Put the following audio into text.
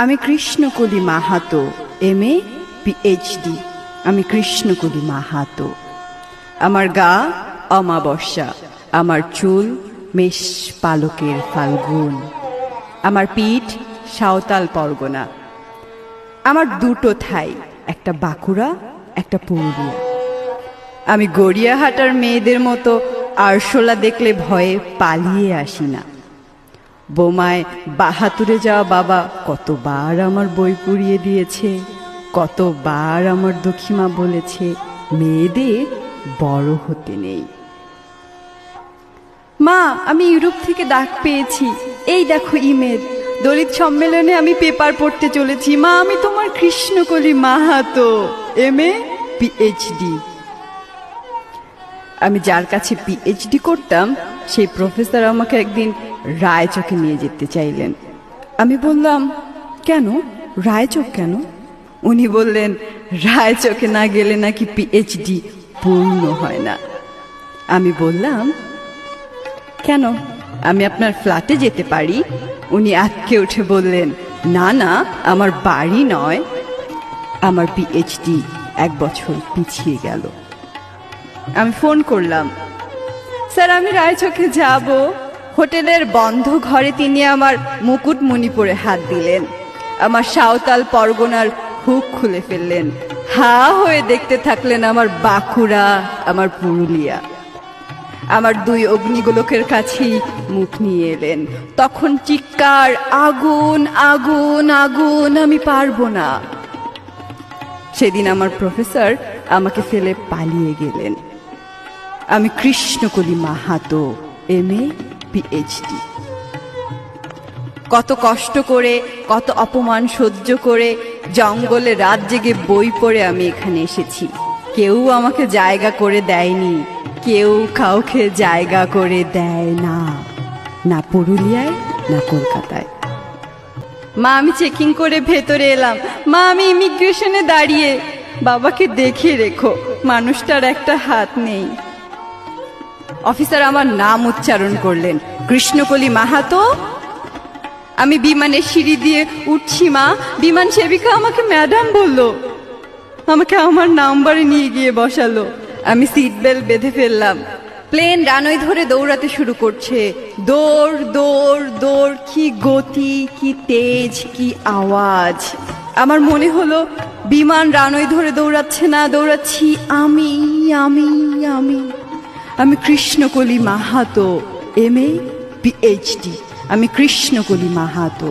আমি Krishnakali Mahato M A PhD আমি কৃষ্ণকলি মাহাতো। আমার গা অমাবস্যা, আমার চুল মেষ পালকের ফাল্গুন। আমার পিঠ সাঁওতাল পরগনা। আমার দুটো থাই, একটা বাঁকুড়া, একটা পুরুলিয়া। আমি গড়িয়াহাটার মেয়েদের মতো আরশোলা দেখলে ভয়ে পালিয়ে আসি না। বোমায় বাহাতুরে যাওয়া বাবা কতবার আমার বই পুড়িয়ে দিয়েছে, কতবার আমার দুঃখীমা বলেছে, মেয়েদের বড় হতে নেই। মা, আমি ইউরোপ থেকে ডাক পেয়েছি। এই দেখো ইমেল। দলিত সম্মেলনে আমি পেপার পড়তে চলেছি। মা, আমি তোমার Krishnakali Mahato, M A PhD আমি যার কাছে পিএইচডি করতাম, সেই প্রফেসর আমাকে একদিন রায়চকে নিয়ে যেতে চাইলেন। আমি বললাম, কেন? রায়চক কেন? উনি বললেন রায়চকে না গেলে নাকি পিএইচডি পূর্ণ হয় না। আমি বললাম, কেন? আমি আপনার ফ্ল্যাটে যেতে পারি? উনি আটকে উঠে বললেন, না না, আমার বাড়ি নয়। আমার পিএইচডি এক বছর পিছিয়ে গেল। আমি ফোন করলাম। স্যার, আমি রায়চকে যাব। হোটেলের বন্ধ ঘরে তিনি আমার মুকুট মণি হাত দিলেন। আমার সাঁওতাল পরগনার হুক খুলে ফেললেন। হা হয়ে দেখতে থাকলেন আমার বাঁকুড়া, আমার পুরুলিয়া। আমার দুই অগ্নিগোলকের কাছেই মুখ নিয়ে এলেন। তখন চিৎকার, আগুন আগুন আগুন, আমি পারব না। সেদিন আমার প্রফেসর আমাকে ফেলে পালিয়ে গেলেন। আমি Krishnakali Mahato M A PhD কত কষ্ট করে, কত অপমান সহ্য করে জঙ্গলে রাত জেগে বই পড়ে আমি এখানে এসেছি। কেউ আমাকে জায়গা করে দেয়নি, কেউ কাউকে জায়গা করে দেয় না না পুরুলিয়ায়, না কলকাতায়। মা, আমি চেকিং করে ভেতরে এলাম। মা, আমি ইমিগ্রেশনে দাঁড়িয়ে। বাবাকে দেখে রেখো, মানুষটার একটা হাত নেই। অফিসার আমার নাম উচ্চারণ করলেন। কৃষ্ণকলি মাহাতো, আমি বিমানের সিঁড়ি দিয়ে উঠছি, মা। বিমান সেবিকা আমাকে ম্যাডাম বলল। আমাকে আমার নাম্বারে নিয়ে গিয়ে বসালো। আমি সিট বেল্ট বেঁধে ফেললাম। প্লেন রানওয়ে ধরে দৌড়াতে শুরু করছে। দৌড় দৌড় দৌড়, কি গতি, কি তেজ, কি আওয়াজ। আমার মনে হলো, বিমান রানওয়ে ধরে দৌড়াচ্ছে না, দৌড়াচ্ছি আমি আমি আমি। আমি Krishnakali Mahato M A PhD আমি কৃষ্ণকলি মাহাতো।